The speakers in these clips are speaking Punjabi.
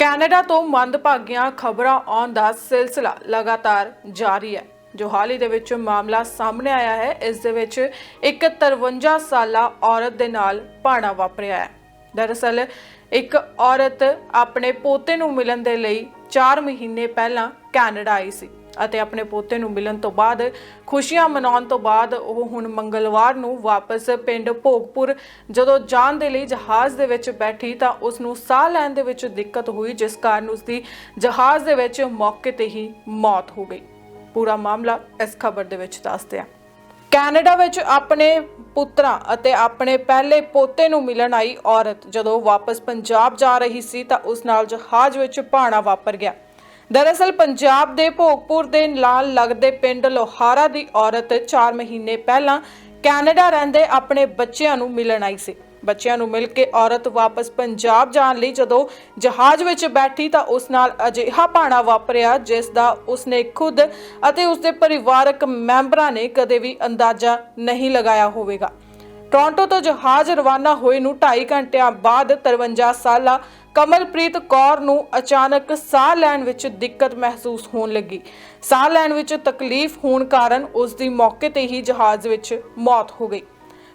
ਕੈਨੇਡਾ ਤੋਂ ਮੰਦਭਾਗੀਆਂ ਖਬਰਾਂ ਆਉਣ ਦਾ ਸਿਲਸਿਲਾ ਲਗਾਤਾਰ ਜਾਰੀ ਹੈ। ਜੋ ਹਾਲ ਹੀ ਦੇ ਵਿੱਚ ਮਾਮਲਾ ਸਾਹਮਣੇ ਆਇਆ ਹੈ, ਇਸ ਦੇ ਵਿੱਚ ਇੱਕ 53 ਸਾਲਾ ਔਰਤ ਦੇ ਨਾਲ ਭਾਣਾ ਵਾਪਰਿਆ ਹੈ। ਦਰਅਸਲ, ਇੱਕ ਔਰਤ ਆਪਣੇ ਪੋਤੇ ਨੂੰ ਮਿਲਣ ਦੇ ਲਈ 4 ਮਹੀਨੇ ਪਹਿਲਾਂ ਕੈਨੇਡਾ ਆਈ ਸੀ। ਅਤੇ ਆਪਣੇ ਪੋਤੇ ਨੂੰ ਮਿਲਣ ਤੋਂ ਬਾਅਦ, ਖੁਸ਼ੀਆਂ ਮਨਾਉਣ ਤੋਂ ਬਾਅਦ ਉਹ ਹੁਣ ਮੰਗਲਵਾਰ ਨੂੰ ਵਾਪਸ ਪਿੰਡ ਭੋਗਪੁਰ, ਜਦੋਂ ਜਾਣ ਦੇ ਲਈ ਜਹਾਜ਼ ਦੇ ਵਿੱਚ ਬੈਠੀ ਤਾਂ ਉਸ ਨੂੰ ਸਾਹ ਲੈਣ ਦੇ ਵਿੱਚ ਦਿੱਕਤ ਹੋਈ, ਜਿਸ ਕਾਰਨ ਉਸ ਦੀ ਜਹਾਜ਼ ਦੇ ਵਿੱਚ ਮੌਕੇ ਤੇ ਹੀ ਮੌਤ ਹੋ ਗਈ। ਪੂਰਾ ਮਾਮਲਾ ਇਸ ਖਬਰ ਦੇ ਵਿੱਚ ਦੱਸਦੇ ਹਾਂ। ਕੈਨੇਡਾ ਵਿੱਚ ਆਪਣੇ ਪੁੱਤਰਾਂ ਅਤੇ ਆਪਣੇ ਪਹਿਲੇ ਪੋਤੇ ਨੂੰ ਮਿਲਣ ਆਈ ਔਰਤ। ਜਦੋਂ ਵਾਪਸ ਪੰਜਾਬ ਜਾ ਰਹੀ ਸੀ ਤਾਂ ਉਸ ਨਾਲ ਜਹਾਜ਼ ਵਿੱਚ ਭਾਣਾ ਵਾਪਰ ਗਿਆ। ਦਰਅਸਲ ਪੰਜਾਬ ਦੇ ਭੋਗਪੁਰ ਦੇ ਨਾਲ ਲੱਗਦੇ ਪਿੰਡ ਲੋਹਾਰਾ ਦੀ ਔਰਤ 4 ਮਹੀਨੇ ਪਹਿਲਾਂ ਕੈਨੇਡਾ ਰਹਿੰਦੇ ਆਪਣੇ ਬੱਚਿਆਂ ਨੂੰ ਮਿਲਣ ਆਈ ਸੀ। ਬੱਚਿਆਂ ਨੂੰ ਮਿਲ ਕੇ ਔਰਤ ਵਾਪਸ ਪੰਜਾਬ ਜਾਣ ਲਈ ਜਦੋਂ ਜਹਾਜ਼ ਵਿੱਚ ਬੈਠੀ ਤਾਂ ਉਸ ਨਾਲ ਅਜਿਹਾ ਭਾਣਾ ਵਾਪਰਿਆ ਜਿਸ ਦਾ ਉਸਨੇ ਖੁਦ ਅਤੇ ਉਸਦੇ ਪਰਿਵਾਰਕ ਮੈਂਬਰਾਂ ਨੇ ਕਦੇ ਵੀ ਅੰਦਾਜ਼ਾ ਨਹੀਂ ਲਗਾਇਆ ਹੋਵੇਗਾ। ਟੋਰਾਂਟੋ ਤੋਂ ਜਹਾਜ਼ ਰਵਾਨਾ ਹੋਏ ਨੂੰ 2.5 ਘੰਟਿਆਂ ਬਾਅਦ 53 ਸਾਲਾ ਕਮਲਪ੍ਰੀਤ ਕੌਰ ਨੂੰ ਅਚਾਨਕ ਸਾਹ ਲੈਣ ਵਿੱਚ ਦਿੱਕਤ ਮਹਿਸੂਸ ਹੋਣ ਲੱਗੀ। ਸਾਹ ਲੈਣ ਵਿੱਚ ਤਕਲੀਫ ਹੋਣ ਕਾਰਨ ਉਸ ਦੀ ਮੌਕੇ ਤੇ ਹੀ ਜਹਾਜ਼ ਵਿੱਚ ਮੌਤ ਹੋ ਗਈ।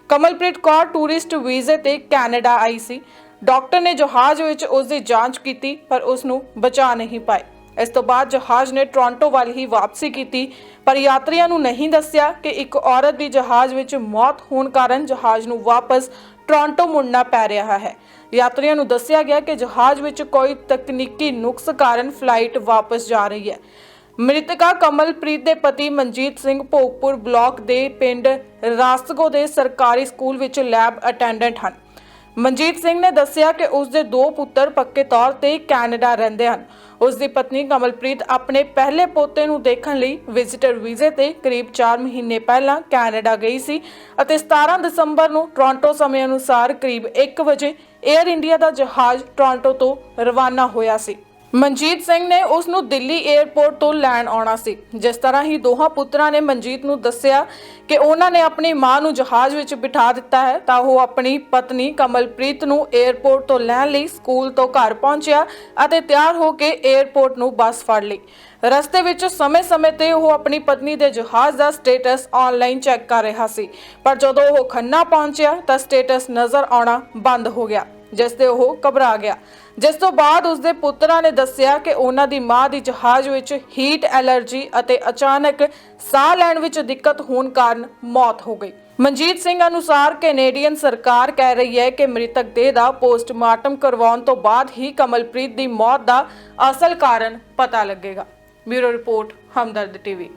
ਕਮਲਪ੍ਰੀਤ ਕੌਰ ਟੂਰਿਸਟ ਵੀਜ਼ੇ ਤੇ ਕੈਨੇਡਾ ਆਈ ਸੀ। ਡਾਕਟਰ ਨੇ ਜਹਾਜ਼ ਵਿੱਚ ਉਸ ਦੀ ਜਾਂਚ ਕੀਤੀ, ਪਰ ਉਸ ਨੂੰ ਬਚਾ ਨਹੀਂ ਪਾਏ। ਇਸ ਤੋਂ ਬਾਅਦ ਜਹਾਜ਼ ਨੇ ਟੋਰਾਂਟੋ ਵੱਲ ਹੀ ਵਾਪਸੀ ਕੀਤੀ, ਪਰ ਯਾਤਰੀਆਂ ਨੂੰ ਨਹੀਂ ਦੱਸਿਆ ਕਿ ਇੱਕ ਔਰਤ ਦੀ ਜਹਾਜ਼ ਵਿੱਚ ਮੌਤ ਹੋਣ ਕਾਰਨ ਜਹਾਜ਼ ਨੂੰ ਵਾਪਸ ਟੋਰਾਂਟੋ ਮੁੜਨਾ ਪੈ ਰਿਹਾ ਹੈ। ਯਾਤਰੀਆਂ ਨੂੰ ਦੱਸਿਆ ਗਿਆ ਕਿ ਜਹਾਜ਼ ਵਿੱਚ ਕੋਈ ਤਕਨੀਕੀ ਨੁਕਸ ਕਾਰਨ ਫਲਾਈਟ ਵਾਪਸ ਜਾ ਰਹੀ ਹੈ। ਮ੍ਰਿਤਕਾ ਕਮਲਪ੍ਰੀਤ ਦੇ ਪਤੀ ਮਨਜੀਤ ਸਿੰਘ ਭੋਗਪੁਰ ਬਲਾਕ ਦੇ ਪਿੰਡ ਰਾਸਗੋ ਦੇ ਸਰਕਾਰੀ ਸਕੂਲ ਵਿੱਚ ਲੈਬ ਅਟੈਂਡੈਂਟ ਹਨ। ਮਨਜੀਤ ਸਿੰਘ ਨੇ ਦੱਸਿਆ ਕਿ ਉਸ ਦੇ ਦੋ ਪੁੱਤਰ ਪੱਕੇ ਤੌਰ ਤੇ ਕੈਨੇਡਾ ਰਹਿੰਦੇ ਹਨ। ਉਸ ਦੀ ਪਤਨੀ ਕਮਲਪ੍ਰੀਤ ਆਪਣੇ ਪਹਿਲੇ ਪੋਤੇ ਨੂੰ ਦੇਖਣ ਲਈ ਵਿਜ਼ਿਟਰ ਵੀਜ਼ੇ ਤੇ ਕਰੀਬ 4 ਮਹੀਨੇ ਪਹਿਲਾਂ ਕੈਨੇਡਾ ਗਈ ਸੀ ਅਤੇ 17 ਦਸੰਬਰ ਨੂੰ ਟੋਰਾਂਟੋ ਸਮੇਂ ਅਨੁਸਾਰ ਕਰੀਬ 1 ਵਜੇ 에ਅਰ ਇੰਡੀਆ ਦਾ ਜਹਾਜ਼ ਟੋਰਾਂਟੋ ਤੋਂ ਰਵਾਨਾ ਹੋਇਆ ਸੀ। ਮਨਜੀਤ ਸਿੰਘ ਨੇ ਉਸ ਨੂੰ ਦਿੱਲੀ 에ਅਰਪੋਰਟ ਤੋਂ ਲੈਣ ਆਉਣਾ ਸੀ। ਜਿਸ ਤਰ੍ਹਾਂ ਹੀ ਦੋਹਾਂ ਪੁੱਤਰਾਂ ਨੇ ਮਨਜੀਤ ਨੂੰ ਦੱਸਿਆ ਕਿ ਉਹਨਾਂ ਨੇ ਆਪਣੀ ਮਾਂ ਨੂੰ ਜਹਾਜ਼ ਵਿੱਚ ਬਿਠਾ ਦਿੱਤਾ ਹੈ, ਤਾਂ ਉਹ ਆਪਣੀ ਪਤਨੀ ਕਮਲਪ੍ਰੀਤ ਨੂੰ 에ਅਰਪੋਰਟ ਤੋਂ ਲੈਣ ਲਈ ਸਕੂਲ ਤੋਂ ਘਰ ਪਹੁੰਚਿਆ ਅਤੇ ਤਿਆਰ ਹੋ ਕੇ 에ਅਰਪੋਰਟ ਨੂੰ ਬੱਸ ਫੜ ਲਈ। ਰਸਤੇ ਵਿੱਚ ਸਮੇਂ-ਸਮੇਂ ਤੇ ਉਹ ਆਪਣੀ ਪਤਨੀ ਦੇ ਜਹਾਜ਼ ਦਾ ਸਟੇਟਸ ਆਨਲਾਈਨ ਚੈੱਕ ਕਰ ਰਿਹਾ ਸੀ। ਪਰ ਜਦੋਂ ਉਹ ਖੰਨਾ ਪਹੁੰਚਿਆ, ਤਾਂ ਸਟੇਟਸ ਨਜ਼ਰ ਆਉਣਾ ਬੰਦ ਹੋ ਗਿਆ। ਜਿਸ ਤੇ ਉਹ ਘਬਰਾ ਗਿਆ। ਜਿਸ ਤੋਂ ਬਾਅਦ ਉਸਦੇ ਪੁੱਤਰਾਂ ਨੇ ਦੱਸਿਆ ਕਿ ਉਹਨਾਂ ਦੀ ਮਾਂ ਦੀ ਜਹਾਜ਼ ਵਿੱਚ ਹੀਟ ਐਲਰਜੀ ਅਤੇ ਅਚਾਨਕ ਸਾਹ ਲੈਣ ਵਿੱਚ ਦਿੱਕਤ ਹੋਣ ਕਾਰਨ ਮੌਤ ਹੋ ਗਈ। ਮਨਜੀਤ ਸਿੰਘ ਅਨੁਸਾਰ ਕੈਨੇਡੀਅਨ ਸਰਕਾਰ ਕਹਿ ਰਹੀ ਹੈ ਕਿ ਮ੍ਰਿਤਕ ਦੇਹ ਦਾ ਪੋਸਟਮਾਰਟਮ ਕਰਵਾਉਣ ਤੋਂ ਬਾਅਦ ਹੀ ਕਮਲਪ੍ਰੀਤ ਦੀ ਮੌਤ ਦਾ ਅਸਲ ਕਾਰਨ ਪਤਾ ਲੱਗੇਗਾ। Bureau report, Hamdard TV.